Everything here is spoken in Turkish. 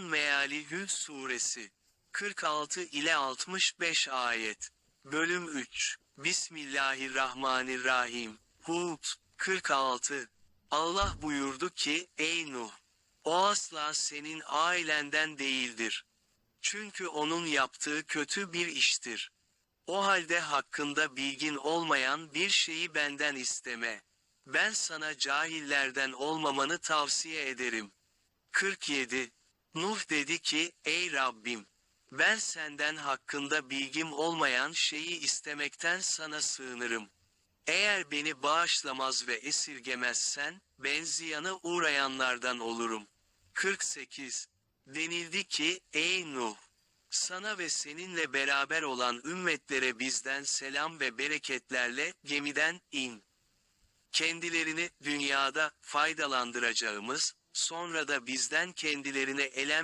Meali Hud suresi 46 ile 65 ayet. Bölüm 3. Bismillahirrahmanirrahim. Hud 46. Allah buyurdu ki, ey Nuh! O asla senin ailenden değildir. Çünkü onun yaptığı kötü bir iştir. O halde hakkında bilgin olmayan bir şeyi benden isteme. Ben sana cahillerden olmamanı tavsiye ederim. 47. Nuh dedi ki, ey Rabbim! Ben senden hakkında bilgim olmayan şeyi istemekten sana sığınırım. Eğer beni bağışlamaz ve esirgemezsen, ben ziyana uğrayanlardan olurum. 48. Denildi ki, ey Nuh! Sana ve seninle beraber olan ümmetlere bizden selam ve bereketlerle gemiden in. Kendilerini dünyada faydalandıracağımız, sonra da bizden kendilerine elem